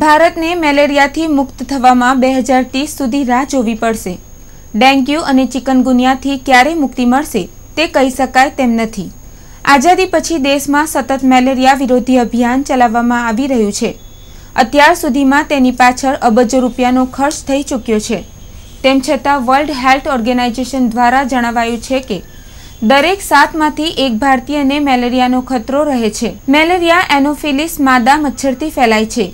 ભારતને મેલેરિયાથી મુક્ત થવામાં બે હજાર ત્રીસ સુધી રાહ જોવી પડશે. ડેન્ગ્યુ અને ચિકનગુનિયાથી ક્યારે મુક્તિ મળશે તે કહી શકાય તેમ નથી. આઝાદી પછી દેશમાં સતત મેલેરિયા વિરોધી અભિયાન ચલાવવામાં આવી રહ્યું છે. અત્યાર સુધીમાં તેની પાછળ અબજો રૂપિયાનો ખર્ચ થઈ ચૂક્યો છે. તેમ છતાં વર્લ્ડ હેલ્થ ઓર્ગેનાઇઝેશન દ્વારા જણાવાયું છે કે, દરેક સાતમાંથી એક ભારતીયને મેલેરિયાનો ખતરો રહે છે. મેલેરિયા એનોફિલિસ માદા મચ્છરથી ફેલાય છે.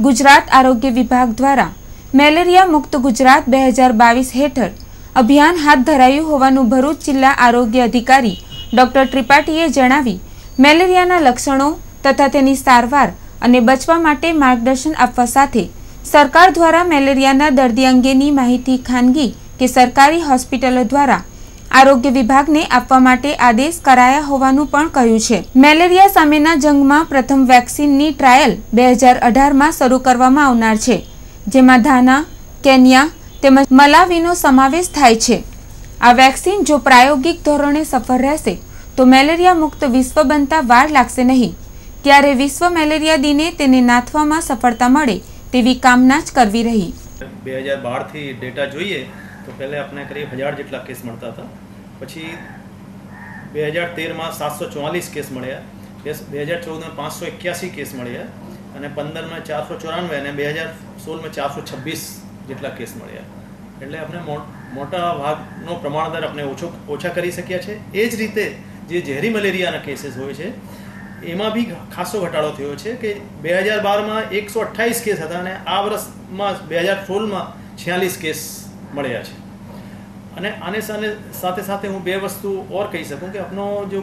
ગુજરાત આરોગ્ય વિભાગ દ્વારા મેલેરિયા મુક્ત ગુજરાત બે હજાર બાવીસ હેઠળ અભિયાન હાથ ધરાયું હોવાનું ભરૂચ જિલ્લા આરોગ્ય અધિકારી ડોક્ટર ત્રિપાઠીએ જણાવી, મેલેરિયાના લક્ષણો તથા તેની સારવાર અને બચવા માટે માર્ગદર્શન આપવા સાથે સરકાર દ્વારા મેલેરિયાના દર્દી અંગેની માહિતી ખાનગી કે સરકારી હોસ્પિટલો દ્વારા આરોગ્ય વિભાગને આપવા માટે આદેશ કરાયા હોવાનું પણ કહ્યું છે. મેલેરિયા સામેના જંગમાં પ્રથમ વેક્સિનની ટ્રાયલ બે હજાર અઢારમાં શરૂ કરવામાં આવનાર છે, જેમાં ધાના, કેન્યા તેમજ મલાવીનો સમાવેશ થાય છે. આ વેક્સિન જો પ્રાયોગિક ધોરણે સફળ રહેશે, તો મેલેરિયા મુક્ત વિશ્વ બનતા વાર લાગશે નહીં. ત્યારે વિશ્વ મેલેરિયા દિને તેને નાથવામાં સફળતા મળે તેવી કામના જ કરવી રહી. બે હજાર બારથી ડેટા જોઈએ તો પહેલાં આપણે કરીબ હજાર જેટલા કેસ મળતા હતા. પછી બે હજાર તેરમાં સાતસો ચોવાલીસ કેસ મળ્યા. કેસ બે હજાર ચૌદમાં પાંચસો એક્યાસી કેસ મળ્યા. અને પંદરમાં ચારસો ચોરાણવે અને બે હજાર સોળમાં ચારસો છવ્વીસ જેટલા કેસ મળ્યા. એટલે આપણે મોટા ભાગનો પ્રમાણદર આપણે ઓછો, ઓછા કરી શક્યા છે. એ જ રીતે જે ઝેરી મલેરિયાના કેસીસ હોય છે, એમાં બી ખાસો ઘટાડો થયો છે કે બે હજાર બારમાં એકસો અઠ્ઠાવીસ કેસ હતા અને આ વર્ષમાં બે હજાર સોળમાં છ્યાલીસ કેસ મળ્યા છે. અને આને સાથે સાથે હું બે વસ્તુ ઓર કહી શકું કે આપનો જો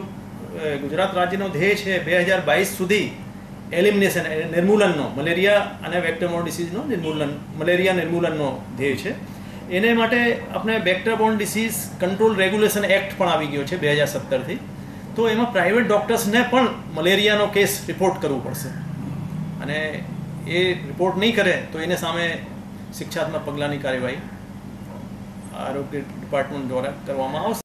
ગુજરાત રાજ્યનો ધ્યેય છે બે હજાર બાવીસ સુધી એલિમિનેશન નિર્મૂલનનો, મલેરિયા અને વેક્ટરબોર્ન ડિસીઝનો નિર્મૂલન, મલેરિયા નિર્મૂલનનો ધ્યેય છે. એને માટે આપણે vector borne disease control regulation act પણ આવી ગયો છે બે હજાર સત્તરથી. તો એમાં પ્રાઇવેટ ડૉક્ટર્સને પણ મલેરિયાનો કેસ રિપોર્ટ કરવું પડશે. અને એ રિપોર્ટ નહીં કરે તો એને સામે શિક્ષાત્મક પગલાંની કાર્યવાહી આરોગ્ય ડિપાર્ટમેન્ટ દ્વારા કરવામાં આવશે.